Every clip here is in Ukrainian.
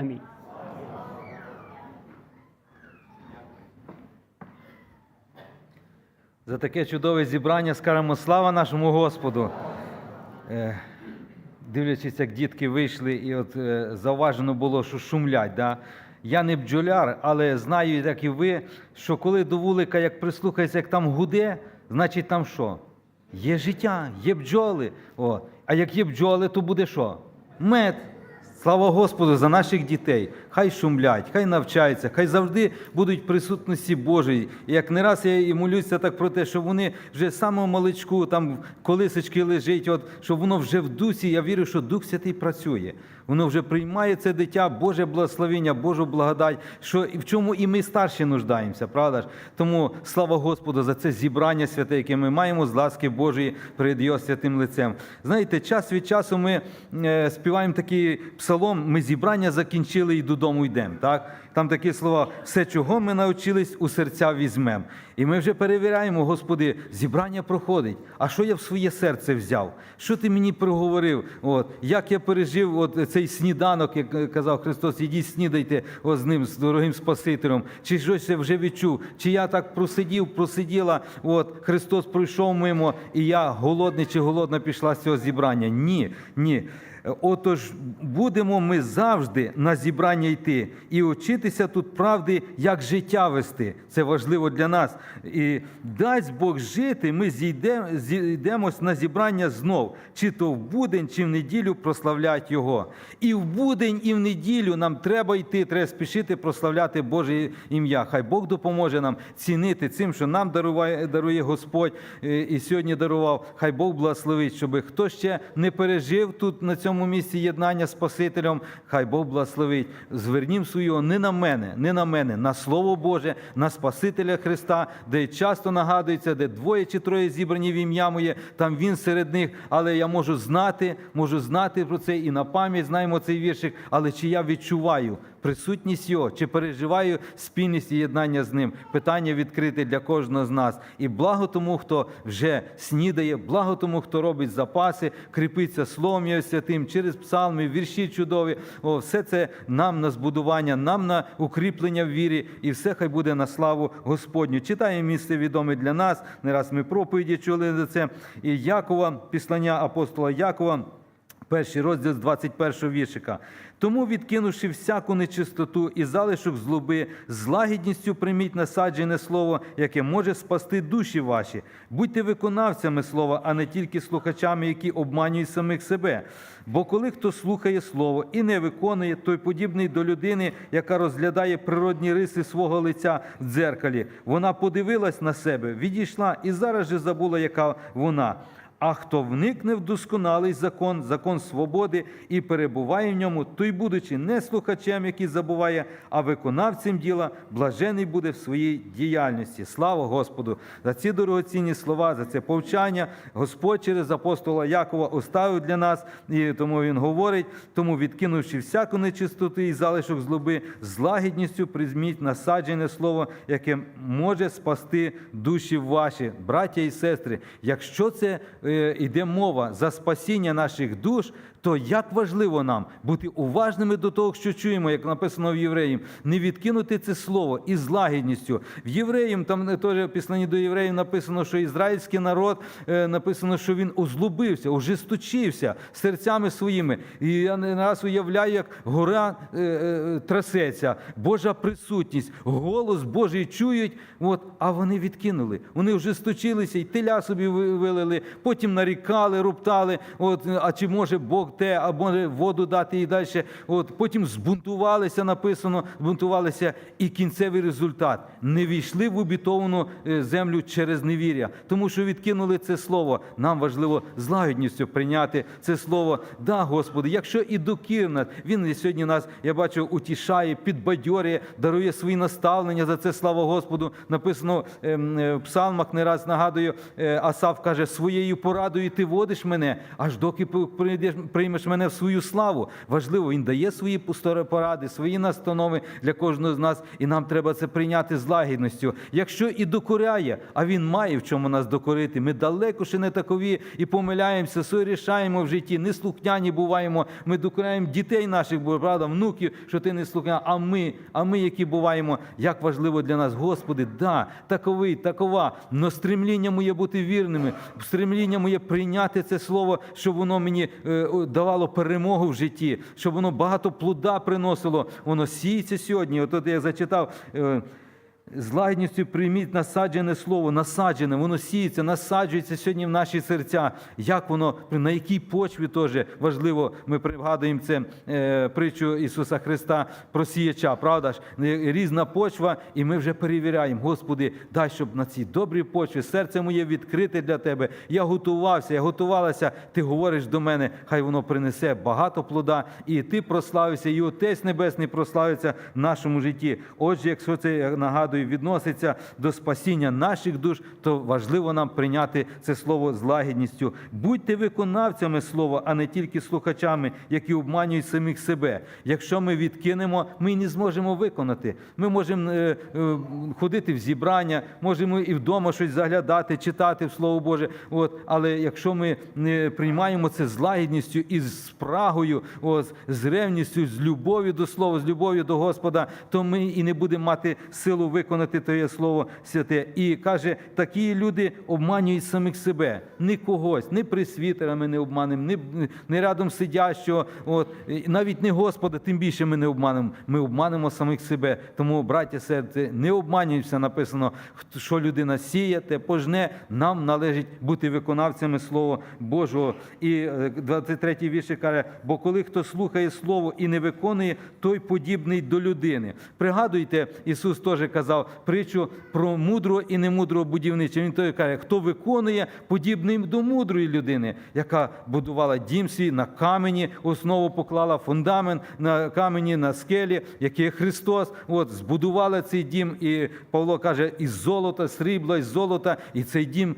Амінь. За таке чудове зібрання скажемо слава нашому Господу. Е, Дивлячись, як дітки вийшли, і от е, зауважено було, що шумлять. Да? Я не бджоляр, але знаю, як і ви, що коли до вулика, як прислухається, як там гуде, значить там що? Є життя, є бджоли. О. А як є бджоли, то буде що? Мед. Слава Господу за наших дітей. Хай шумлять, хай навчаються, хай завжди будуть присутності Божої. І як не раз я і молюся так про те, що вони вже з самого маличку, там колисочки лежить, от, щоб воно вже в дусі. Я вірю, що Дух Святий працює. Воно вже приймає це дитя, Боже благословення, Божу благодать, що в чому і ми старші нуждаємося, правда ж? Тому слава Господу за це зібрання святе, яке ми маємо з ласки Божої перед Його святим лицем. Знаєте, час від часу ми е, співаємо такий псалом, ми зібрання закінчили і додому йдемо. Там такі слова, все, чого ми навчились, у серця візьмемо. І ми вже перевіряємо, Господи, зібрання проходить. А що я в своє серце взяв? Що ти мені проговорив? От, як я пережив от цей сніданок, як казав Христос, ідіть снідайте от, з ним, з дорогим Спасителем, чи щось я вже відчув, чи я так просидів, просиділа, от Христос пройшов мимо, і я голодний чи голодна пішла з цього зібрання. Ні, ні. Отож, будемо ми завжди на зібрання йти і вчитися тут правди, як життя вести. Це важливо для нас. І дасть Бог жити, ми зійдемо, зійдемось на зібрання знов, чи то в будень, чи в неділю прославлять Його. І в будень, і в неділю нам треба йти, треба спішити прославляти Боже ім'я. Хай Бог допоможе нам цінити цим, що нам дарує, дарує Господь е, і сьогодні дарував. Хай Бог благословить, щоб хто ще не пережив тут на цьому місці єднання з Спасителем, хай Бог благословить. Звернім свою не на мене, не на мене, на Слово Боже, на Спасителя Христа, де часто нагадується, де двоє чи троє зібрані в ім'я моє, там він серед них. Але я можу знати, можу знати про це і на пам'ять знаємо цей віршик. Але чи я відчуваю присутність його, чи переживаю спільність і єднання з ним? Питання відкрите для кожного з нас. І благо тому, хто вже снідає, благо тому, хто робить запаси, кріпиться словом Його святим через псалми, вірші чудові. О, все це нам на збудування, нам на укріплення в вірі, і все хай буде на славу Господню. Читаємо місце відоме для нас. Не раз ми проповіді чули за це. І Якова, післання апостола Якова. Перший розділ з 21 віршика. Тому, відкинувши всяку нечистоту і залишок злоби, з лагідністю прийміть насаджене слово, яке може спасти душі ваші. Будьте виконавцями слова, а не тільки слухачами, які обманюють самих себе. Бо коли хто слухає слово і не виконує, той подібний до людини, яка розглядає природні риси свого лиця в дзеркалі. Вона подивилась на себе, відійшла і зараз же забула, яка вона. А хто вникне в досконалий закон, закон свободи і перебуває в ньому, той, будучи не слухачем, який забуває, а виконавцем діла, блажений буде в своїй діяльності. Слава Господу за ці дорогоцінні слова, за це повчання. Господь через апостола Якова оставив для нас, і тому він говорить: тому, відкинувши всяку нечистоту і залишок злоби, з лагідністю призміть насаджене слово, яке може спасти душі ваші, браття і сестри. Якщо це е, йде мова за спасіння наших душ, то як важливо нам бути уважними до того, що чуємо, як написано в Євреїв, не відкинути це слово із лагідністю. В Євреїв, там теж в до євреїв написано, що ізраїльський народ е, написано, що він озлобився, ожесточився серцями своїми. І я не раз уявляю, як гора е, е, трясеться, Божа присутність, голос Божий чують, от, а вони відкинули. Вони ожесточилися і теля собі ви- вилили, потім нарікали, роптали. От, а чи може Бог те, а може воду дати і далі. От, потім збунтувалися, написано, збунтувалися, і кінцевий результат не війшли в обітовану е, землю через невір'я, тому що відкинули це слово. Нам важливо з лагідністю прийняти це слово. Да, Господи, якщо і докірна, Він сьогодні нас, я бачу, утішає, підбадьорює, дарує свої наставлення за це, слава Господу. Написано ем, е, в псалмах, не раз нагадую, е, Асав каже, своєю порадою ти водиш мене, аж доки прийдеш, приймеш мене в свою славу. Важливо, він дає свої поради, свої настанови для кожного з нас, і нам треба це прийняти з лагідністю. Якщо і докоряє, а він має в чому нас докорити. Ми далеко ще не такові і помиляємося, сорішаємо в житті, неслухняні буваємо. Ми докоряємо дітей наших, бо правда, внуків, що ти не слухняний. А ми, а ми, які буваємо, як важливо для нас, Господи, да, таковий, такова, но стремління моє бути вірними, стремління моє прийняти це слово, щоб воно мені е, давало перемогу в житті, щоб воно багато плода приносило. Воно сіється сьогодні. От я зачитав. Е, з лагідністю прийміть насаджене слово, насаджене, воно сіється, насаджується сьогодні в наші серця. Як воно, на якій почві теж важливо, ми пригадуємо це е, притчу Ісуса Христа про сіяча, правда ж? Різна почва, і ми вже перевіряємо, Господи, дай, щоб на цій добрій почві серце моє відкрите для Тебе. Я готувався, я готувалася, Ти говориш до мене, хай воно принесе багато плода, і Ти прославишся, і Отець Небесний прославиться в нашому житті. Отже, якщо це я нагадую, відноситься до спасіння наших душ, то важливо нам прийняти це слово з лагідністю. Будьте виконавцями слова, а не тільки слухачами, які обманюють самих себе. Якщо ми відкинемо, ми не зможемо виконати. Ми можемо е, е, ходити в зібрання, можемо і вдома щось заглядати, читати в Слово Боже. От, але якщо ми не приймаємо це з лагідністю і з спрагою, з ревністю, з любов'ю до слова, з любов'ю до Господа, то ми і не будемо мати силу виконати Твоє Слово святе. І каже, такі люди обманюють самих себе, не когось, не присвітера ми не обманемо, не, не рядом сидящого, от, навіть не Господа, тим більше ми не обманемо. Ми обманемо самих себе. Тому, браття серце, не обманюйся, написано, що людина сіє, те пожне. Нам належить бути виконавцями Слова Божого. І е, 23-й вірш каже, бо коли хто слухає Слово і не виконує, той подібний до людини. Пригадуйте, Ісус теж казав притчу про мудрого і немудрого будівнича. Він той каже, хто виконує, подібний до мудрої людини, яка будувала дім свій на камені, основу поклала фундамент на камені, на скелі, який Христос. От збудувала цей дім, і Павло каже, із золота, срібла, із золота, і цей дім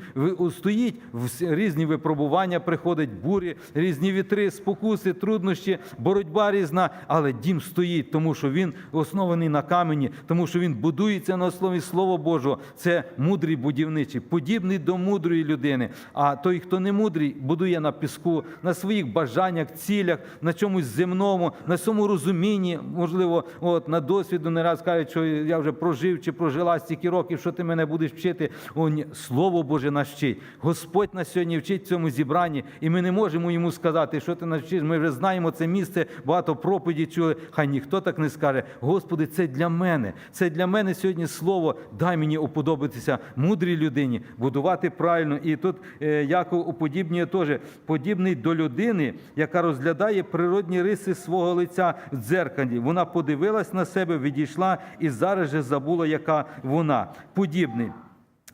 стоїть, різні випробування приходять, бурі, різні вітри, спокуси, труднощі, боротьба різна, але дім стоїть, тому що він оснований на камені, тому що він будується на основі Слова Божого. Це мудрий будівничий, подібний до мудрої людини. А той, хто не мудрий, будує на піску, на своїх бажаннях, цілях, на чомусь земному, на своєму розумінні, можливо, от на досвіду не раз кажуть, що я вже прожив чи прожила стільки років, що ти мене будеш вчити. О, Слово Боже нас вчить. Господь нас сьогодні вчить в цьому зібранні, і ми не можемо йому сказати, що ти нас вчиш. Ми вже знаємо це місце, багато проповіді чули. Хай ніхто так не скаже. Господи, це для мене. Це для мене сьогодні слово. Дай мені уподобатися мудрій людині, будувати правильно. І тут е, Яков уподібнює теж подібний до людини, яка розглядає природні риси свого лиця в дзеркалі. Вона подивилась на себе, відійшла і зараз же забула, яка вона. Подібний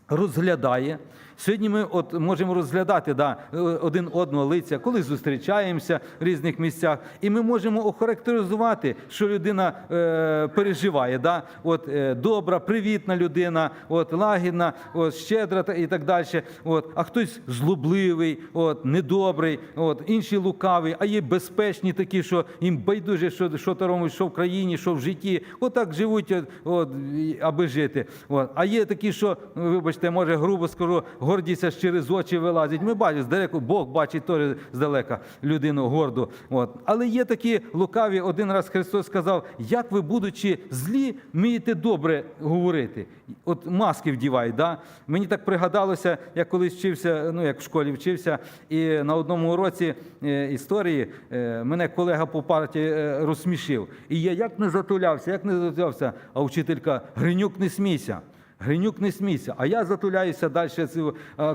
розглядає. Сьогодні ми от можемо розглядати да, е, один одного лиця, коли зустрічаємося в різних місцях, і ми можемо охарактеризувати, що людина е, переживає. Да? От, е, добра, привітна людина, от, лагідна, от, щедра та- і так далі. От, а хтось злобливий, от, недобрий, от, інші лукавий, а є безпечні такі, що їм байдуже, що, що робить, що в країні, що в житті. Отак живуть, от, от, аби жити. От. А є такі, що, вибачте, може, грубо скажу, гордість аж через очі вилазить. Ми бачимо, здалеку, Бог бачить теж здалека людину горду. От. Але є такі лукаві, один раз Христос сказав, як ви, будучи злі, вмієте добре говорити. От маски вдівають. Да? Мені так пригадалося, я колись вчився, ну як в школі вчився, і на одному уроці е, історії е, мене колега по партії е, розсмішив. І я як не затулявся, як не затулявся, а вчителька Гринюк, не смійся. Гринюк не смійся, а я затуляюся далі.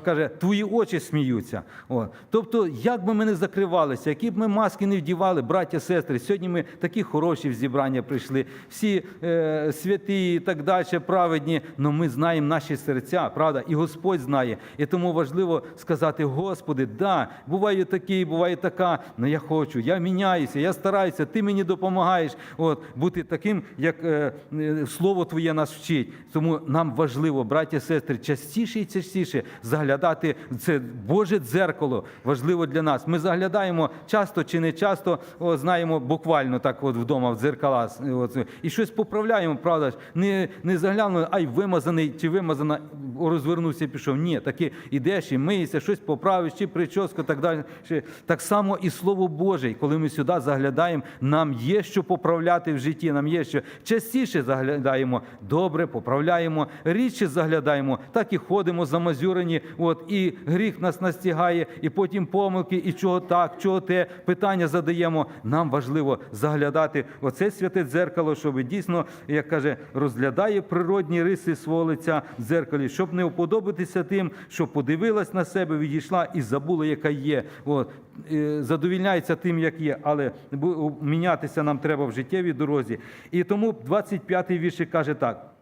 Каже, твої очі сміються. О. Тобто, як би ми не закривалися, які б ми маски не вдівали, браття, сестри, сьогодні ми такі хороші в зібрання прийшли, всі е, святі і так далі, праведні, але ми знаємо наші серця, правда, і Господь знає. І тому важливо сказати, Господи, да, буває такі, буває така, але я хочу, я міняюся, я стараюся, ти мені допомагаєш от, бути таким, як е, е, Слово Твоє нас вчить. Тому нам важливо, браті сестри, частіше і частіше заглядати в це Боже дзеркало. Важливо для нас. Ми заглядаємо часто чи не часто, о, знаємо буквально так, от вдома в дзеркала. От, і щось поправляємо, правда ж, не, не заглянули, ай, вимазаний чи вимазана, розвернувся і пішов. Ні, таки ідеш і миєшся, щось поправиш, чи прическу, так далі. Так само і Слово Боже, коли ми сюди заглядаємо, нам є що поправляти в житті, нам є що частіше заглядаємо, добре, поправляємо, рідше заглядаємо, так і ходимо замазюрені, от, і гріх нас настигає, і потім помилки, і чого так, чого те, питання задаємо. Нам важливо заглядати оце святе дзеркало, щоб дійсно, як каже, розглядає природні риси свого лиця в дзеркалі, щоб не уподобитися тим, що подивилась на себе, відійшла і забула, яка є. От, е, задовільняється тим, як є, але мінятися нам треба в життєвій дорозі. І тому 25-й вірш каже так.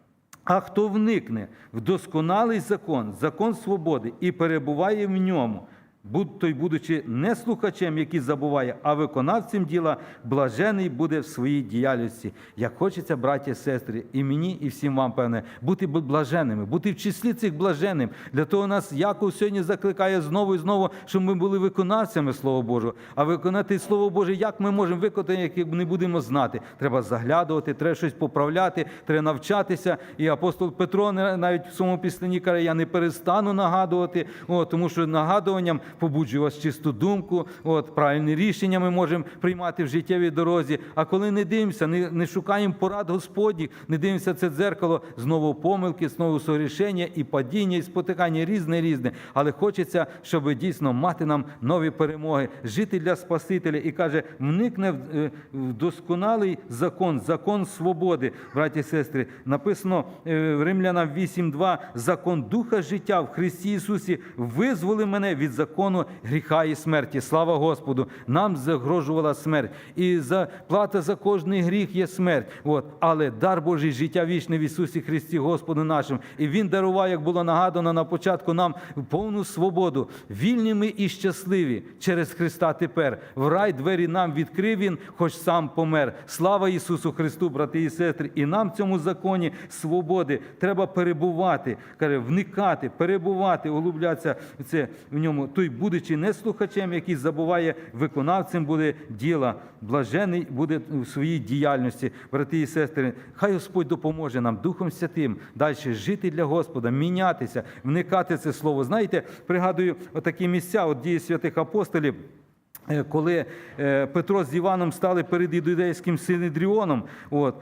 А хто вникне в досконалий закон, закон свободи, і перебуває в ньому, будь той, будучи не слухачем, який забуває, а виконавцем діла, блажений буде в своїй діяльності. Як хочеться, браті і сестри, і мені, і всім вам, певне, бути блаженними, бути в числі цих блаженним. Для того нас Яков сьогодні закликає знову і знову, щоб ми були виконавцями Слова Божого. А виконати Слово Боже, як ми можемо виконати, як не будемо знати? Треба заглядувати, треба щось поправляти, треба навчатися. І апостол Петро навіть в своєму післанні каже, я не перестану нагадувати, о, тому що нагадуванням побуджує вас чисту думку, от, правильні рішення ми можемо приймати в життєвій дорозі. А коли не дивимося, не, не шукаємо порад Господніх, не дивимося це дзеркало, знову помилки, знову сорішення і падіння, і спотикання різне різне. Але хочеться, щоб дійсно мати нам нові перемоги, жити для Спасителя. І каже, вникне в, е, досконалий закон, закон свободи, браті і сестри. Написано е, в Римлянам 8.2, закон Духа життя в Христі Ісусі визволи мене від закону гріха і смерті. Слава Господу! Нам загрожувала смерть. І за плата за кожний гріх є смерть. От. Але дар Божий життя вічне в Ісусі Христі, Господу нашим. І Він дарував, як було нагадано на початку, нам повну свободу. Вільні ми і щасливі через Христа тепер. В рай двері нам відкрив Він, хоч сам помер. Слава Ісусу Христу, брати і сестри! І нам в цьому законі свободи треба перебувати, каже, вникати, перебувати, углублятися в це в ньому. Той, будучи не слухачем, який забуває, виконавцем буде діла, блажений буде в своїй діяльності, брати і сестри. Хай Господь допоможе нам Духом Святим далі жити для Господа, мінятися, вникати це слово. Знаєте, пригадую отакі місця, от дії святих апостолів. Е, Коли е, Петро з Іваном стали перед юдейським синедріоном, от,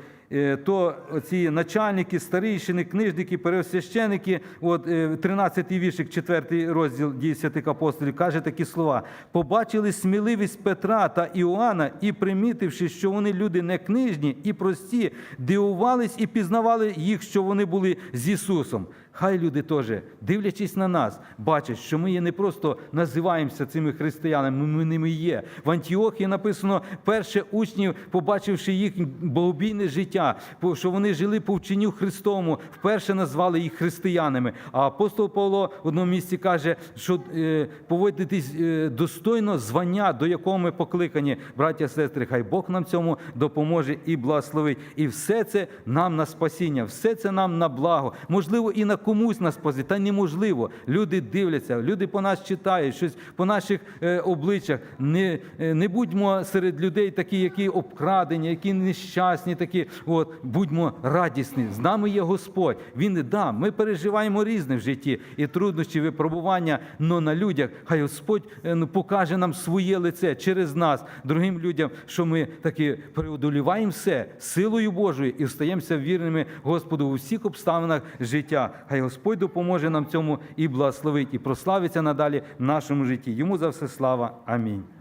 то ці начальники, старейшини, книжники, пересвященики, от 13-й віршик, 4 розділ дії святих апостолів, каже такі слова: побачили сміливість Петра та Іоанна і, примітивши, що вони люди не книжні і прості, дивувались і пізнавали їх, що вони були з Ісусом. Хай люди теж, дивлячись на нас, бачать, що ми є не просто називаємося цими християнами, ми ними є. В Антіохії написано, перше учнів, побачивши їх богобійне життя, по- що вони жили по вченню Христовому, вперше назвали їх християнами. А апостол Павло в одному місці каже, що е, поводитись е, достойно звання, до якого ми покликані, браття сестри. Хай Бог нам цьому допоможе і благословить. І все це нам на спасіння, все це нам на благо. Можливо, і на комусь на спасіння, та неможливо. Люди дивляться, люди по нас читають, щось по наших е, обличчях. Не, не будьмо серед людей такі, які обкрадені, які нещасні, такі. От будьмо радісні. З нами є Господь. Він да, ми переживаємо різне в житті і труднощі, випробування, але на людях. Хай Господь е, ну, покаже нам своє лице через нас, другим людям, що ми таки преодоліваємо все силою Божою і стаємося вірними Господу у всіх обставинах життя. Хай Господь допоможе нам цьому і благословить, і прославиться надалі в нашому житті. Йому за все слава. Амінь.